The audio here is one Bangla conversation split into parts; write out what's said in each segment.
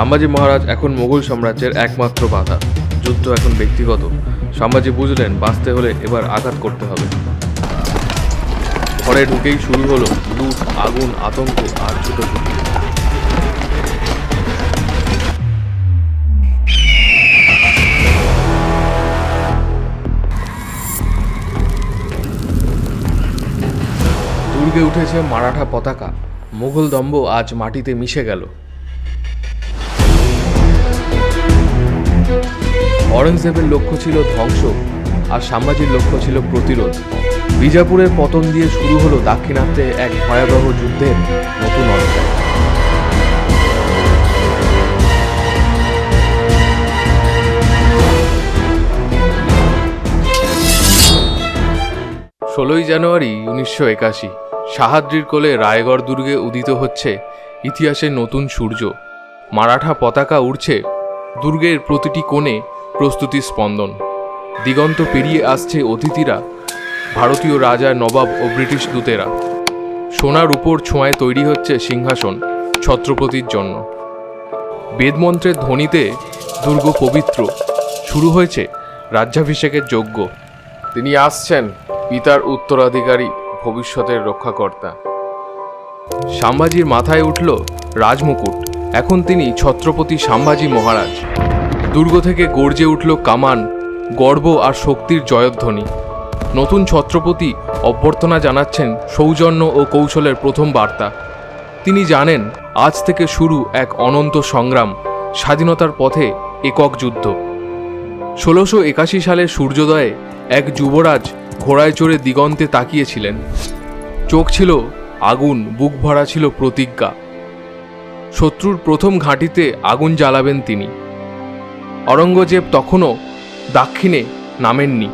সম্ভাজি মহারাজ এখন মুঘল সাম্রাজ্যের একমাত্র বাধা, যুদ্ধ এখন ব্যক্তিগত। সম্ভাজি বুঝলেন, বাঁচতে হলে এবার আঘাত করতে হবে। ঘরে ঢুকেই শুরু হলো লুট, আগুন, আতঙ্ক আর ছুটোছুটি দুর্গে উঠেছে মারাঠা পতাকা। মুঘল দম্ভ আজ মাটিতে মিশে গেল। অরঙ্গজেবের লক্ষ্য ছিল ধ্বংস আর সাম্বাজির লক্ষ্য ছিল প্রতিরোধ। বিজাপুরের পতন দিয়ে শুরু হলো দাক্ষিণাত্যে এক ভয়াবহ যুদ্ধের নতুন অধ্যায়। ষোলোই জানুয়ারি উনিশশো একাশি, সাহাদ্রির কোলে রায়গড় দুর্গে উদিত হচ্ছে ইতিহাসের নতুন সূর্য। মারাঠা পতাকা উড়ছে দুর্গের প্রতিটি কোণে প্রস্তুতি স্পন্দন। দিগন্ত পেরিয়ে আসছে অতিথিরা, ভারতীয় রাজা নবাব ও ব্রিটিশ দূতেরা। সোনার উপর ছোঁয়ায় তৈরি হচ্ছে সিংহাসন ছত্রপতির জন্য। বেদমন্ত্রের ধ্বনিতে দুর্গ পবিত্র, শুরু হয়েছে রাজ্যাভিষেকের যজ্ঞ। তিনি আসছেন পিতার উত্তরাধিকারী, ভবিষ্যতের রক্ষাকর্তা। সাম্বাজির মাথায় উঠল রাজমুকুট, এখন তিনি ছত্রপতি সাম্বাজি মহারাজ। দুর্গ থেকে গর্জে উঠল কামান, গর্ব আর শক্তির জয়ধ্বনি। নতুন ছত্রপতি অভ্যর্থনা জানাচ্ছেন সৌজন্য ও কৌশলের প্রথম বার্তা। তিনি জানেন, আজ থেকে শুরু এক অনন্ত সংগ্রাম, স্বাধীনতার পথে একক যুদ্ধ। ষোলোশো একাশি সালের সূর্যোদয়ে এক যুবরাজ ঘোড়ায় চড়ে দিগন্তে তাকিয়েছিলেন। চোখ ছিল আগুন, বুক ভরা ছিল প্রতিজ্ঞা। শত্রুর প্রথম ঘাঁটিতে আগুন জ্বালাবেন তিনি। অরঙ্গজেব তখনও দাক্ষিণে নামেননি।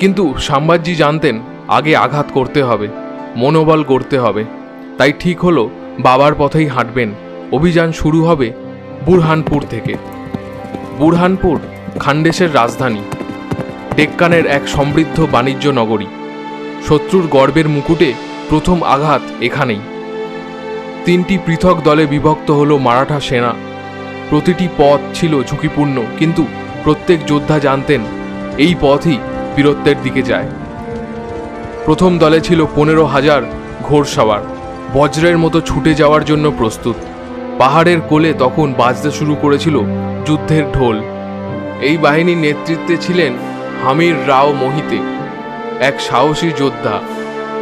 কিন্তু সাম্রাজ্যী জানতেন আগে আঘাত করতে হবে, মনোবল গড়তে হবে। তাই ঠিক হলো, বাবার পথেই হাঁটবেন। অভিযান শুরু হবে বুরহানপুর থেকে। বুরহানপুর, খান্ডেশের রাজধানী। ডেক্কানের এক সমৃদ্ধ বাণিজ্য নগরী। শত্রুর গর্বের মুকুটে প্রথম আঘাত এখানেই। তিনটি পৃথক দলে বিভক্ত হলো মারাঠা সেনা প্রতিটি পথ ছিল ঝুঁকিপূর্ণ, কিন্তু প্রত্যেক যোদ্ধা জানতেন, এই পথই বীরত্বের দিকে যায়। প্রথম দলে ছিল পনেরো হাজার ঘোড়সাওয়ার, বজ্রের মতো ছুটে যাওয়ার জন্য প্রস্তুত। পাহাড়ের কোলে তখন বাজতে শুরু করেছিল যুদ্ধের ঢোল। এই বাহিনীর নেতৃত্বে ছিলেন হামির রাও মোহিতে, এক সাহসী যোদ্ধা।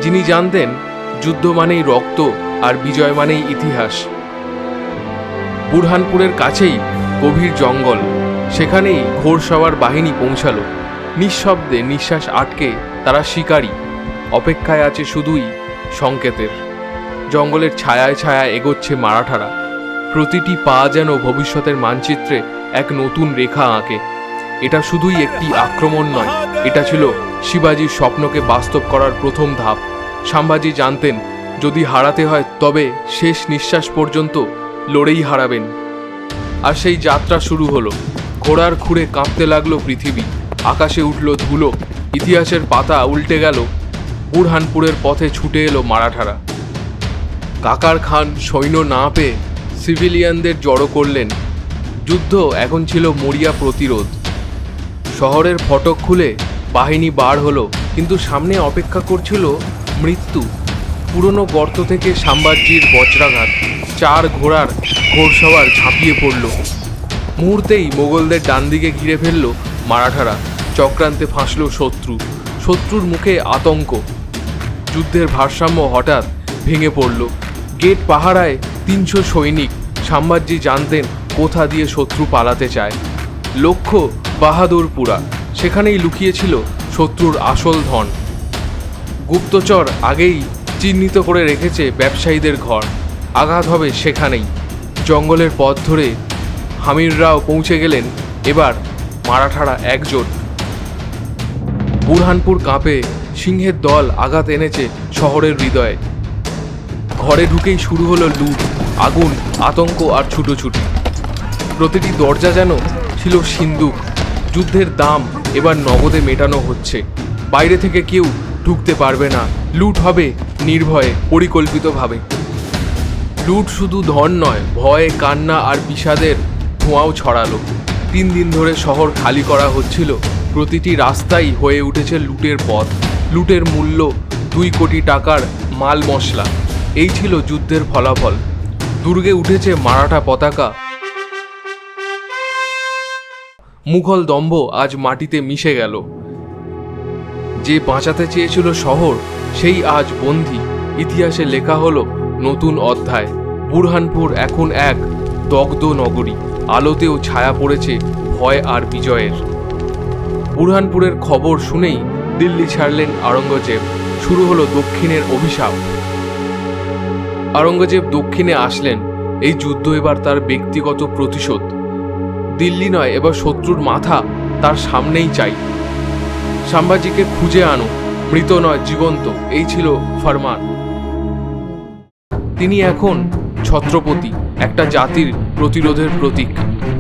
যিনি জানতেন, যুদ্ধ মানেই রক্ত আর বিজয় মানেই ইতিহাস। বুরহানপুরের কাছেই গভীর জঙ্গল। সেখানেই ঘোড়সাওয়ার বাহিনী পৌঁছালো। নিঃশব্দে নিঃশ্বাস আটকে তারা শিকারী। অপেক্ষায় আছে শুধুই সংকেতের। জঙ্গলের ছায়ায় ছায়ায় এগোচ্ছে মারাঠারা। প্রতিটি পা যেন ভবিষ্যতের মানচিত্রে এক নতুন রেখা আঁকে। এটা শুধুই একটি আক্রমণ নয়, এটা ছিল শিবাজির স্বপ্নকে বাস্তব করার প্রথম ধাপ। সাম্বাজি জানতেন, যদি হারাতে হয় তবে শেষ নিঃশ্বাস পর্যন্ত লড়েই হারাবেন। আর সেই যাত্রা শুরু হলো। ঘোড়ার খুঁড়ে কাঁপতে লাগল পৃথিবী। আকাশে উঠল ধুলো। ইতিহাসের পাতা উল্টে গেল। বুরহানপুরের পথে ছুটে এলো মারাঠারা। কাকার খান সৈন্য না পেয়ে সিভিলিয়ানদের জড়ো করলেন। যুদ্ধ এখন ছিল মরিয়া প্রতিরোধ। শহরের ফটক খুলে বাহিনী বার হলো, কিন্তু সামনে অপেক্ষা করছিল মৃত্যু। পুরনো গর্ত থেকে সাম্রাজ্যের বজ্রাঘাত। চার ঘোড়ার ঘোড়সওয়ার ঝাঁপিয়ে পড়ল। মুহূর্তেই মোগলদের ডান দিকে ঘিরে ফেলল মারাঠারা। চক্রান্তে ফাঁসল শত্রু। শত্রুর মুখে আতঙ্ক। যুদ্ধের ভারসাম্য হঠাৎ ভেঙে পড়ল। গেট পাহারায় তিনশো সৈনিক। সাম্রাজ্যী জানতেন কোথা দিয়ে শত্রু পালাতে চায়। লক্ষ্য বাহাদুরপুরা। সেখানেই লুকিয়েছিল শত্রুর আসল ধন। গুপ্তচর আগেই চিহ্নিত করে রেখেছে ব্যবসায়ীদের ঘর। আঘাত হবে সেখানেই। জঙ্গলের পথ ধরে হামিররাও পৌঁছে গেলেন। এবার মারাঠারা একজোট। বুরহানপুর কাঁপে সিংহের দল আঘাত এনেছে শহরের হৃদয়ে। ঘরে ঢুকেই শুরু হলো লুট, আগুন, আতঙ্ক আর ছুটোছুটি। প্রতিটি দরজা যেন ছিল সিন্দুক যুদ্ধের দাম এবার নগদে মেটানো হচ্ছে। বাইরে থেকে কেউ ঢুকতে পারবে না। লুট হবে নির্ভয়ে, পরিকল্পিতভাবে। লুট শুধু ধন নয়, ভয়ে, কান্না আর বিষাদের ধোঁয়াও ছড়ালো। তিন দিন ধরে শহর খালি করা হচ্ছিল। প্রতিটি রাস্তাই হয়ে উঠেছে লুটের পথ। লুটের মূল্য দুই কোটি টাকার মাল মশলা। এই ছিল যুদ্ধের ফলাফল। দুর্গে উঠেছে মারাঠা পতাকা। মুঘল দম্ভ আজ মাটিতে মিশে গেল। যে বাঁচাতে চেয়েছিল শহর, সেই আজ বন্দী। ইতিহাসে লেখা হলো নতুন অধ্যায়। বুরহানপুর এখন এক দগ্ধ নগরী। আলোতেও ছায়া পড়েছে ভয় আর বিজয়ের। বুরহানপুরের খবর শুনেই দিল্লি ছাড়লেন আওরঙ্গজেব। শুরু হলো দক্ষিণের অভিশাপ। আওরঙ্গজেব দক্ষিণে আসলেন। এই যুদ্ধ এবার তার ব্যক্তিগত প্রতিশোধ। দিল্লি নয়, এবার শত্রুর মাথা তার সামনেই চাই। সাম্বাজিকে খুঁজে আনো। মৃত নয়, জীবন্ত। এই ছিল ফরমান। তিনি এখন ছত্রপতি, একটা জাতির প্রতিরোধের প্রতীক।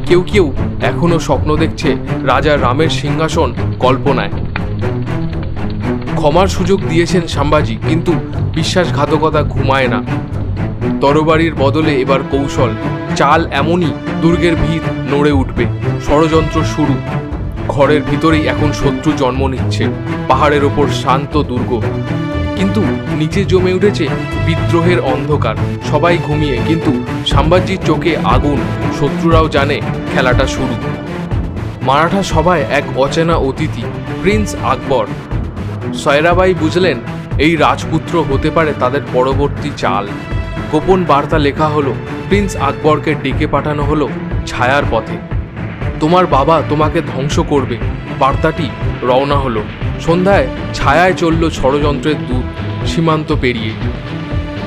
কেউ কেউ এখনও স্বপ্ন দেখছে রাজা রামের সিংহাসন কল্পনায়। ক্ষমার সুযোগ দিয়েছেন সাম্বাজি, কিন্তু বিশ্বাসঘাতকতা ঘুমায় না। তরবারির বদলে এবার কৌশল। চাল এমনই দুর্গের ভিত নড়ে উঠবে। ষড়যন্ত্র শুরু। ঘরের ভিতরেই এখন শত্রু জন্ম নিচ্ছে। পাহাড়ের ওপর শান্ত দুর্গ। কিন্তু নিচে জমে উঠেছে বিদ্রোহের অন্ধকার। সবাই ঘুমিয়ে, কিন্তু সাম্বাজির চোখে আগুন। শত্রুরাও জানে খেলাটা শুরু। মারাঠা সভায় এক অচেনা অতিথি, প্রিন্স আকবর। সয়রাবাই বুঝলেন, এই রাজপুত্র হতে পারে তাদের পরবর্তী চাল। গোপন বার্তা লেখা হলো, প্রিন্স আকবরকে ডেকে পাঠানো হলো ছায়ার পথে। তোমার বাবা তোমাকে ধ্বংস করবে। বার্তাটি রওনা হলো। সন্ধ্যায় ছায়ায় চলল ষড়যন্ত্রের দূত, সীমান্ত পেরিয়ে।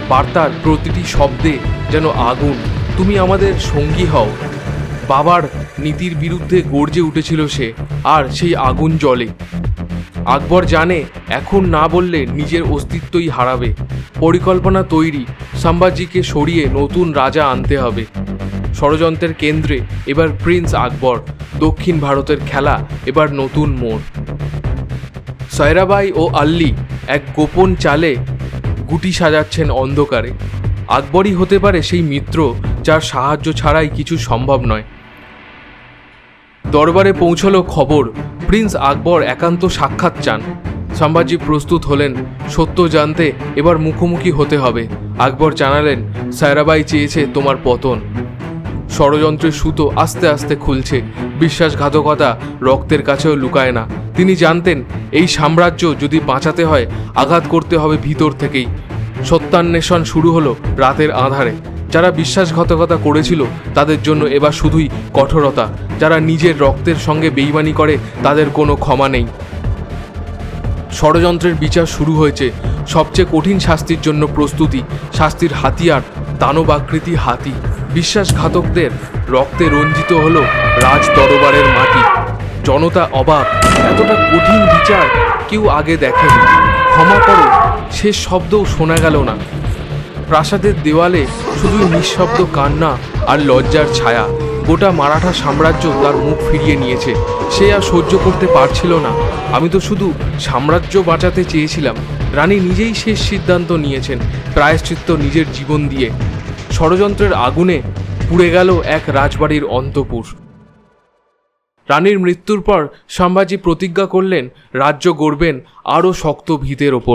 বার্তার প্রতিটি শব্দে যেন আগুন, তুমি আমাদের সঙ্গী হও। বাবার নীতির বিরুদ্ধে গর্জে উঠেছিল সে, আর সেই আগুন জলে আকবর জানে, এখন না বললে নিজের অস্তিত্বই হারাবে। পরিকল্পনা তৈরি, সাম্বাজিকে সরিয়ে নতুন রাজা আনতে হবে। ষড়যন্ত্রের কেন্দ্রে এবার প্রিন্স আকবর, দক্ষিণ ভারতের খেলা, এবার নতুন মোড়। সয়রাবাই ও আল্লি এক গোপন চালে গুটি সাজাচ্ছেন অন্ধকারে। আকবরই হতে পারে সেই মিত্র যার সাহায্য ছাড়াই কিছু সম্ভব নয়। দরবারে পৌঁছলো খবর, প্রিন্স আকবর একান্ত সাক্ষাৎ চান। সম্ভাজি প্রস্তুত হলেন, সত্য জানতে এবার মুখোমুখি হতে হবে। আকবর জানালেন, সায়রাবাই চেয়েছে তোমার পতন। ষড়যন্ত্রের সুতো আস্তে আস্তে খুলছে। বিশ্বাসঘাতকতা রক্তের কাছেও লুকায় না। তিনি জানতেন, এই সাম্রাজ্য যদি বাঁচাতে হয়, আঘাত করতে হবে ভিতর থেকেই। সত্যান্বেষণ শুরু হলো রাতের আধারে। যারা বিশ্বাসঘাতকতা করেছিল, তাদের জন্য এবার শুধুই কঠোরতা। যারা নিজের রক্তের সঙ্গে বেইমানি করে, তাদের কোনো ক্ষমা নেই। ষড়যন্ত্রের বিচার শুরু হয়েছে। সবচেয়ে কঠিন শাস্তির জন্য প্রস্তুতি। শাস্তির হাতিয়ার, দানবাকৃতি হাতি। বিশ্বাসঘাতকদের রক্তে রঞ্জিত হলো রাজ দরবারের মাটি। জনতা অবাক, এতটা কঠিন বিচার কেউ আগে দেখেনি। ক্ষমা করো শেষ শব্দও শোনা গেল না। প্রাসাদের দেওয়ালে শুধু নিঃশব্দ কান্না আর লজ্জার ছায়া। গোটা মারাঠা সাম্রাজ্য তার মুখ ফিরিয়ে নিয়েছে। সে আর সহ্য করতে পারছিল না। আমি তো শুধু সাম্রাজ্য বাঁচাতে চেয়েছিলাম। রানী নিজেই শেষ সিদ্ধান্ত নিয়েছেন, প্রায়শ্চিত্ত নিজের জীবন দিয়ে। ষড়যন্ত্রের আগুনে পুড়ে গেল এক রাজবাড়ির অন্তপুর। রানীর মৃত্যুর পর সম্ভাজি প্রতিজ্ঞা করলেন, রাজ্য গড়বেন আরও শক্ত ভিতের ওপর।